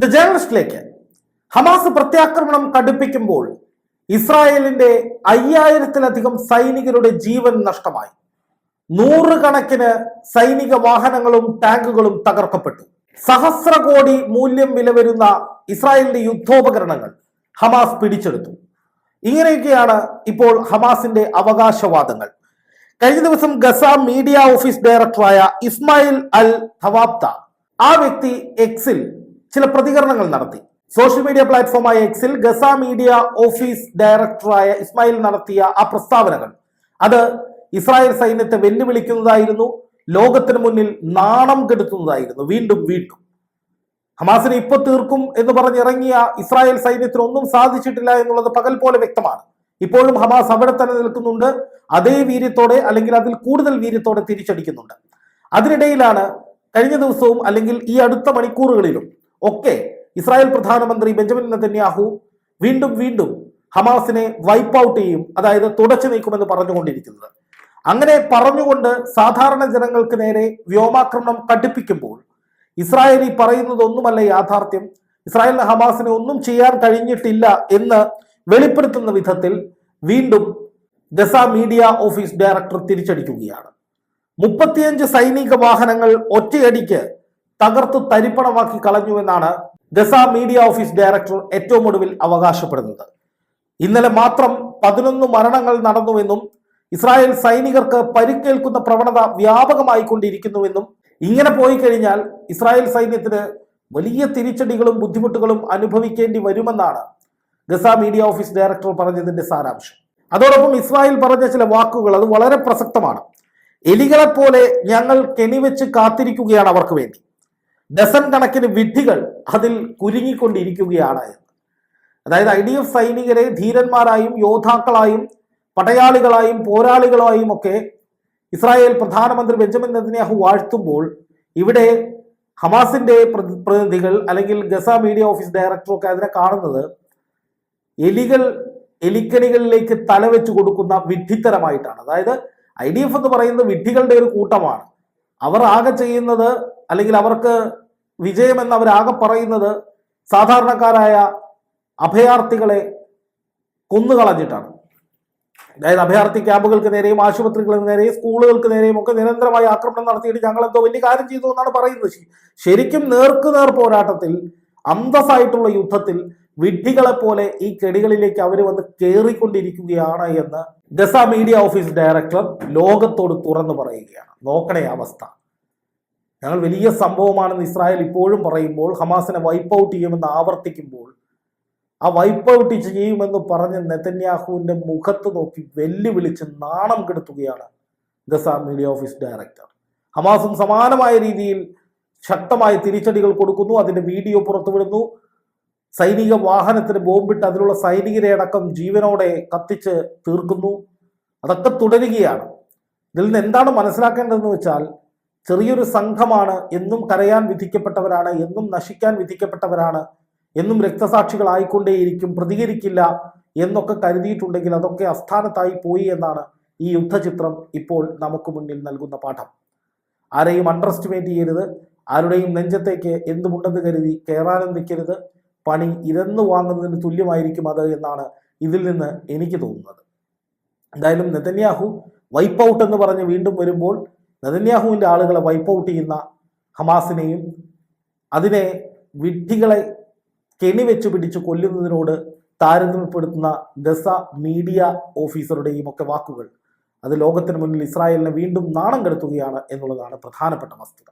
The ജേണലിസ്റ്റിലേക്ക് Hamas പ്രത്യാക്രമണം കടുപ്പിക്കുമ്പോൾ ഇസ്രായേലിന്റെ അയ്യായിരത്തിലധികം സൈനികരുടെ ജീവൻ നഷ്ടമായി. നൂറുകണക്കിന് സൈനിക വാഹനങ്ങളും ടാങ്കുകളും തകർക്കപ്പെട്ടു. സഹസ്ര കോടി മൂല്യം വില വരുന്ന ഇസ്രായേലിന്റെ യുദ്ധോപകരണങ്ങൾ ഹമാസ് പിടിച്ചെടുത്തു. ഇങ്ങനെയൊക്കെയാണ് ഇപ്പോൾ ഹമാസിന്റെ അവകാശവാദങ്ങൾ. കഴിഞ്ഞ ദിവസം ഗസ മീഡിയ ഓഫീസ് ഡയറക്ടറായ ഇസ്മായിൽ അൽ ഹവാബ്ത ആ വ്യക്തി എക്സിൽ ചില പ്രതികരണങ്ങൾ നടത്തി. സോഷ്യൽ മീഡിയ പ്ലാറ്റ്ഫോമായ എക്സിൽ ഗസ മീഡിയ ഓഫീസ് ഡയറക്ടറായ ഇസ്മായിൽ നടത്തിയ ആ പ്രസ്താവനകൾ. അത് ഇസ്രായേൽ സൈന്യത്തെ വെല്ലുവിളിക്കുന്നതായിരുന്നു ലോകത്തിന് മുന്നിൽ നാണം കെടുത്തുന്നതായിരുന്നു വീണ്ടും വീണ്ടും. ഹമാസിനെ ഇപ്പൊ തീർക്കും എന്ന് പറഞ്ഞിറങ്ങിയ ഇസ്രായേൽ സൈന്യത്തിന് ഒന്നും സാധിച്ചിട്ടില്ല എന്നുള്ളത് പകൽ പോലെ വ്യക്തമാണ്. ഇപ്പോഴും ഹമാസ് അവിടെ തന്നെ നിൽക്കുന്നുണ്ട് അതേ വീര്യത്തോടെ അല്ലെങ്കിൽ അതിൽ കൂടുതൽ വീര്യത്തോടെ തിരിച്ചടിക്കുന്നുണ്ട്. അതിനിടയിലാണ് കഴിഞ്ഞ ദിവസവും അല്ലെങ്കിൽ ഈ അടുത്ത മണിക്കൂറുകളിലും ഒക്കെ ഇസ്രായേൽ പ്രധാനമന്ത്രി ബെഞ്ചമിൻ നെതന്യാഹു വീണ്ടും വീണ്ടും ഹമാസിനെ വൈപ്പ് ഔട്ട് ചെയ്യും. അതായത് തുടച്ചു നീക്കുമെന്ന് പറഞ്ഞുകൊണ്ടിരിക്കുന്നത്. അങ്ങനെ പറഞ്ഞുകൊണ്ട് സാധാരണ ജനങ്ങൾക്ക് നേരെ വ്യോമാക്രമണം കടുപ്പിക്കുമ്പോൾ ഇസ്രായേലി പറയുന്നതൊന്നുമല്ല യാഥാർത്ഥ്യം. ഇസ്രായേലിന് ഹമാസിനെ ഒന്നും ചെയ്യാൻ കഴിഞ്ഞിട്ടില്ല എന്ന് വെളിപ്പെടുത്തുന്ന വിധത്തിൽ വീണ്ടും ഗസ മീഡിയ ഓഫീസ് ഡയറക്ടർ തിരിച്ചടിക്കുകയാണ്. മുപ്പത്തിയഞ്ച് സൈനിക വാഹനങ്ങൾ ഒറ്റയടിക്ക് തകർത്ത് തരിപ്പണമാക്കി കളഞ്ഞുവെന്നാണ് ഗസ മീഡിയ ഓഫീസ് ഡയറക്ടർ ഏറ്റവും ഒടുവിൽ അവകാശപ്പെടുന്നത്. ഇന്നലെ മാത്രം പതിനൊന്ന് മരണങ്ങൾ നടന്നുവെന്നും ഇസ്രായേൽ സൈനികർക്ക് പരിക്കേൽക്കുന്ന പ്രവണത വ്യാപകമായി കൊണ്ടിരിക്കുന്നുവെന്നും ഇങ്ങനെ പോയി കഴിഞ്ഞാൽ ഇസ്രായേൽ സൈന്യത്തിന് വലിയ തിരിച്ചടികളും ബുദ്ധിമുട്ടുകളും അനുഭവിക്കേണ്ടി വരുമെന്നാണ് ഗസ മീഡിയ ഓഫീസ് ഡയറക്ടർ പറഞ്ഞതിന്റെ സാരാംശം. അതോടൊപ്പം ഇസ്രായേൽ പറഞ്ഞ ചില വാക്കുകൾ അത് വളരെ പ്രസക്തമാണ്. എലികളെ പോലെ ഞങ്ങൾ കെണിവെച്ച് കാത്തിരിക്കുകയാണ് അവർക്ക് വേണ്ടി. ഡസൻ കണക്കിന് വിഡ്ഢികൾ അതിൽ കുരുങ്ങിക്കൊണ്ടിരിക്കുകയാണ് അതായത് ഐ ഡി എഫ് സൈനികരെ ധീരന്മാരായും യോദ്ധാക്കളായും പടയാളികളായും പോരാളികളായും ഒക്കെ ഇസ്രായേൽ പ്രധാനമന്ത്രി ബെഞ്ചമിൻ നെതന്യാഹു വാഴ്ത്തുമ്പോൾ ഇവിടെ ഹമാസിന്റെ പ്രതിനിധികൾ അല്ലെങ്കിൽ ഗസ മീഡിയ ഓഫീസ് ഡയറക്ടറൊക്കെ അതിനെ കാണുന്നത് എലികൾ എലിക്കണികളിലേക്ക് തലവെച്ച് കൊടുക്കുന്ന വിഡ്ഢിത്തരമായിട്ടാണ്. അതായത് ഐ ഡി എഫ് എന്ന് പറയുന്നത് വിഡ്ഢികളുടെ ഒരു കൂട്ടമാണ്. അവർ ആകെ ചെയ്യുന്നത് അല്ലെങ്കിൽ അവർക്ക് വിജയമെന്ന് അവരാകെ പറയുന്നത് സാധാരണക്കാരായ അഭയാർത്ഥികളെ കൊന്നുകളഞ്ഞിട്ടാണ്. അതായത് അഭയാർത്ഥി ക്യാമ്പുകൾക്ക് നേരെയും ആശുപത്രികൾക്ക് നേരെയും സ്കൂളുകൾക്ക് നേരെയും ഒക്കെ നിരന്തരമായി ആക്രമണം നടത്തിയിട്ട് ഞങ്ങൾ എന്തോ വലിയ കാര്യം ചെയ്തു എന്നാണ് പറയുന്നത്. ശരിക്കും നേർക്കുനേർ പോരാട്ടത്തിൽ അന്തസ്സായിട്ടുള്ള യുദ്ധത്തിൽ വിഡ്ഢികളെ പോലെ ഈ കെടികളിലേക്ക് അവർ വന്ന് കയറിക്കൊണ്ടിരിക്കുകയാണ് എന്ന് ഗസ മീഡിയ ഓഫീസ് ഡയറക്ടർ ലോകത്തോട് തുറന്നു പറയുകയാണ്. നോക്കണേ അവസ്ഥ. ഞങ്ങൾ വലിയ സംഭവമാണെന്ന് ഇസ്രായേൽ ഇപ്പോഴും പറയുമ്പോൾ ഹമാസിനെ വൈപ്പ് ഔട്ട് ചെയ്യുമെന്ന് ആവർത്തിക്കുമ്പോൾ ആ വൈപ്പ് ഔട്ട് ചെയ്യുമെന്ന് പറഞ്ഞ് നെതന്യാഹുവിന്റെ മുഖത്ത് നോക്കി വെല്ലുവിളിച്ച് നാണം കെടുത്തുകയാണ് ഗസ മീഡിയ ഓഫീസ് ഡയറക്ടർ. ഹമാസും സമാനമായ രീതിയിൽ ശക്തമായ തിരിച്ചടികൾ കൊടുക്കുന്നു അതിന്റെ വീഡിയോ പുറത്തുവിടുന്നു. സൈനിക വാഹനത്തിന് ബോംബിട്ട് അതിലുള്ള സൈനികരെ അടക്കം ജീവനോടെ കത്തിച്ച് തീർക്കുന്നു. അതൊക്കെ തുടരുകയാണ്. ഇതിൽ നിന്ന് എന്താണ് മനസ്സിലാക്കേണ്ടതെന്ന് വെച്ചാൽ ചെറിയൊരു സംഘമാണ് എന്നും കരയാൻ വിധിക്കപ്പെട്ടവരാണ് എന്നും നശിക്കാൻ വിധിക്കപ്പെട്ടവരാണ് എന്നും രക്തസാക്ഷികളായിക്കൊണ്ടേയിരിക്കും പ്രതികരിക്കില്ല എന്നൊക്കെ കരുതിയിട്ടുണ്ടെങ്കിൽ അതൊക്കെ അസ്ഥാനത്തായി പോയി എന്നാണ് ഈ യുദ്ധചിത്രം ഇപ്പോൾ നമുക്ക് മുന്നിൽ നൽകുന്ന പാഠം. ആരെയും അണ്ടർ എസ്റ്റിമേറ്റ് ചെയ്യരുത്. ആരുടെയും നെഞ്ചത്തേക്ക് എന്തുമുണ്ടെന്ന് കരുതി കയറാനും നിൽക്കരുത്. പണി ഇരന്ന് വാങ്ങുന്നതിന് തുല്യമായിരിക്കും അത് എന്നാണ് ഇതിൽ നിന്ന് എനിക്ക് തോന്നുന്നത്. എന്തായാലും നെതന്യാഹു വൈപ്പ് ഔട്ട് എന്ന് പറഞ്ഞ് വീണ്ടും വരുമ്പോൾ നെതന്യാഹുവിന്റെ ആളുകളെ വൈപ്പ് ഔട്ട് ചെയ്യുന്ന ഹമാസിനെയും അതിനെ വിഡ്ഢികളെ കെണിവെച്ച് പിടിച്ച് കൊല്ലുന്നതിനോട് താരതമ്യപ്പെടുത്തുന്ന ഗസ മീഡിയ ഓഫീസറുടെയും ഒക്കെ വാക്കുകൾ. അത് ലോകത്തിന് മുന്നിൽ ഇസ്രായേലിനെ വീണ്ടും നാണം കെടുത്തുകയാണ് എന്നുള്ളതാണ് പ്രധാനപ്പെട്ട വസ്തുത.